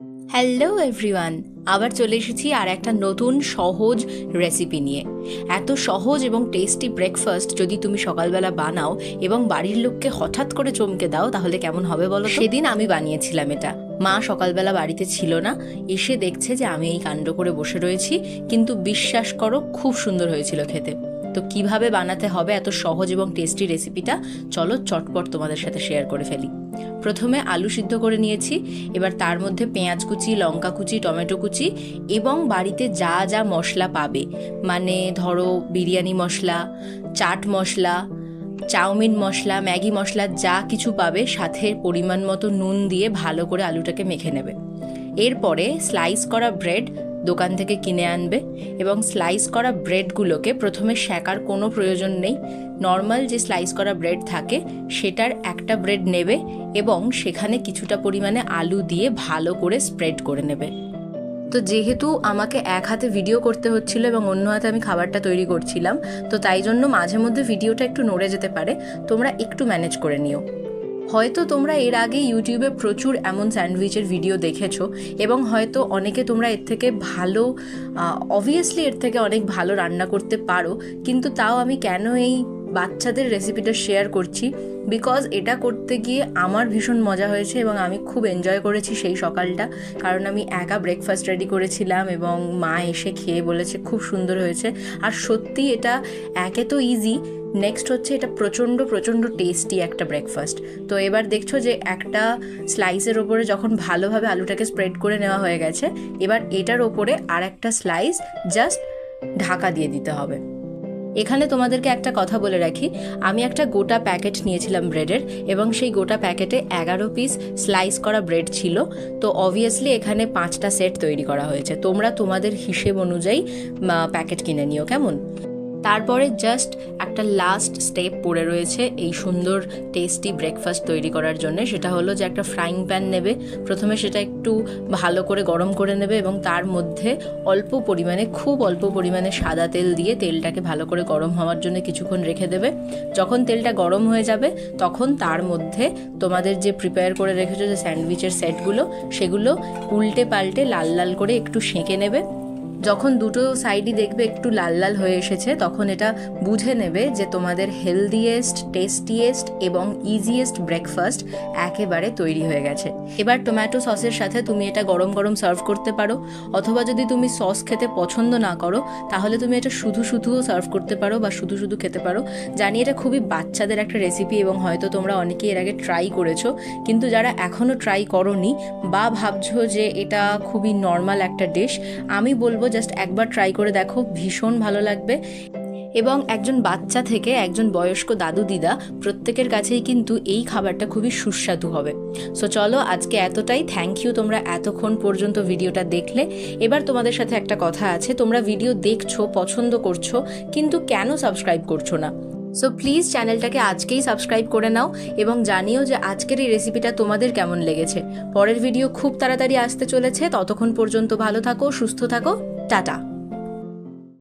Hello everyone আবার চলে এসেছি আর একটা নতুন সহজ রেসিপি নিয়ে। এত সহজ এবং টেস্টি ব্রেকফাস্ট যদি তুমি সকালবেলা বানাও এবং বাড়ির লোককে হঠাৎ করে চমকে দাও, তাহলে কেমন হবে বলো সেদিন আমি বানিয়েছিলাম এটা। মা সকালবেলা বাড়িতে ছিল না, এসে দেখছে যে আমি এই কাণ্ড করে বসে রয়েছি, কিন্তু বিশ্বাস করো খুব সুন্দর হয়েছিল খেতে। তো কীভাবে বানাতে হবে এত সহজ এবং টেস্টি রেসিপিটা চলো চটপট তোমাদের সাথে শেয়ার করে ফেলি। প্রথমে আলু সিদ্ধ করে নিয়েছি, এবার তার মধ্যে পেঁয়াজ কুচি, লঙ্কা কুচি, টমেটো কুচি এবং বাড়িতে যা যা মশলা পাবে। মানে ধরো বিরিয়ানি মশলা, চাট মশলা, চাউমিন মশলা, ম্যাগি মশলা, যা কিছু পাবে সাথে পরিমাণ মতো নুন দিয়ে ভালো করে আলুটাকে মেখে নেবে। এরপরে স্লাইস করা ব্রেড দোকান থেকে কিনে আনবে এবং স্লাইস করা ব্রেডগুলোকে প্রথমে শেকার কোনো প্রয়োজন নেই। নর্মাল যে স্লাইস করা ব্রেড থাকে, সেটার একটা ব্রেড নেবে এবং সেখানে কিছুটা পরিমাণে আলু দিয়ে ভালো করে স্প্রেড করে নেবে। তো যেহেতু আমাকে এক হাতে ভিডিও করতে হচ্ছিল এবং অন্য হাতে আমি খাবারটা তৈরি করছিলাম, তো তাই জন্য মাঝে মধ্যে ভিডিওটা একটু নড়ে যেতে পারে। তোমরা একটু ম্যানেজ করে নিও। হয়তো তোমরা এর আগে ইউটিউবে প্রচুর এমন স্যান্ডউইচের ভিডিও দেখেছ এবং হয়তো অনেকে তোমরা এর থেকে ভালো অবভিয়াসলি এর থেকে অনেক ভালো রান্না করতে পারো, কিন্তু তাও আমি কেন এই বাচ্চাদের রেসিপিটা শেয়ার করছি বিকজ এটা করতে গিয়ে আমার ভীষণ মজা হয়েছে এবং আমি খুব এনজয় করেছি সেই সকালটা। কারণ আমি একা ব্রেকফাস্ট রেডি করেছিলাম এবং মা এসে খেয়ে বলেছে খুব সুন্দর হয়েছে। আর সত্যি এটা একে তো ইজি নেক্সট হচ্ছে এটা প্রচণ্ড প্রচণ্ড টেস্টি একটা ব্রেকফাস্ট তো এবার দেখছ যে একটা স্লাইসের ওপরে যখন ভালোভাবে আলুটাকে স্প্রেড করে নেওয়া হয়ে গেছে, এবার এটার ওপরে আর একটা স্লাইস জাস্ট ঢাকা দিয়ে দিতে হবে। এখানে তোমাদেরকে একটা কথা বলে রাখি। আমি একটা গোটা প্যাকেট নিয়েছিলাম ব্রেডের এবং সেই গোটা প্যাকেটে এগারো পিস স্লাইস করা ব্রেড ছিল। তো অবভিয়াসলি এখানে পাঁচটা সেট তৈরি করা হয়েছে। তোমরা তোমাদের হিসেব অনুযায়ী প্যাকেট কিনে নিও, কেমন? তারপরে জাস্ট একটা লাস্ট স্টেপ পড়ে রয়েছে এই সুন্দর টেস্টি ব্রেকফাস্ট তৈরি করার জন্য। সেটা হলো যে একটা ফ্রাইং প্যান নেবে। প্রথমে সেটা একটু ভালো করে গরম করে নেবে এবং তার মধ্যে অল্প পরিমাণে, খুব অল্প পরিমাণে সাদা তেল দিয়ে তেলটাকে ভালো করে গরম হওয়ার জন্য কিছুক্ষণ রেখে দেবে। যখন তেলটা গরম হয়ে যাবে, তখন তার মধ্যে তোমাদের যে প্রিপেয়ার করে রেখেছো যে স্যান্ডউইচের সেটগুলো সেগুলো উল্টে পাল্টে লাল লাল করে একটু সেঁকে নেবে। যখন দুটো সাইডই দেখবে একটু লাল লাল হয়ে এসেছে, তখন এটা বুঝে নেবে যে তোমাদের হেলদিয়েস্ট টেস্টিয়েস্ট এবং ইজিয়েস্ট ব্রেকফাস্ট একেবারে তৈরি হয়ে গেছে। এবার টমেটো সসের সাথে তুমি এটা গরম গরম সার্ভ করতে পারো, অথবা যদি তুমি সস খেতে পছন্দ না করো, তাহলে তুমি এটা শুধু শুধুও সার্ভ করতে পারো বা শুধু শুধু খেতে পারো। জানি এটা খুবই বাচ্চাদের একটা রেসিপি এবং হয়তো তোমরা অনেকেই এর আগে ট্রাই করেছ, কিন্তু যারা এখনও ট্রাই করনি বা ভাবছ যে এটা খুবই নর্মাল একটা ডিশ আমি বলব জাস্ট একবার ট্রাই করে দেখো, ভীষণ ভালো লাগবে। এবং একজন বাচ্চা থেকে একজন বয়স্ক দাদু, দিদা, প্রত্যেকের কাছেই কিন্তু এই খাবারটা খুবই সুস্বাদু হবে। সো চলো আজকে এতটাই। থ্যাংক ইউ তোমরা এতক্ষণ পর্যন্ত ভিডিওটা দেখলে। এবার তোমাদের সাথে একটা কথা আছে, তোমরা ভিডিও দেখছ, পছন্দ করছ, কিন্তু কেন সাবস্ক্রাইব করছ না? সো প্লিজ চ্যানেলটাকে আজকেই সাবস্ক্রাইব করে নাও এবং জানিও যে আজকের এই রেসিপিটা তোমাদের কেমন লেগেছে। পরের ভিডিও খুব তাড়াতাড়ি আসতে চলেছে। ততক্ষণ পর্যন্ত ভালো থাকো, সুস্থ থাকো। টাটা।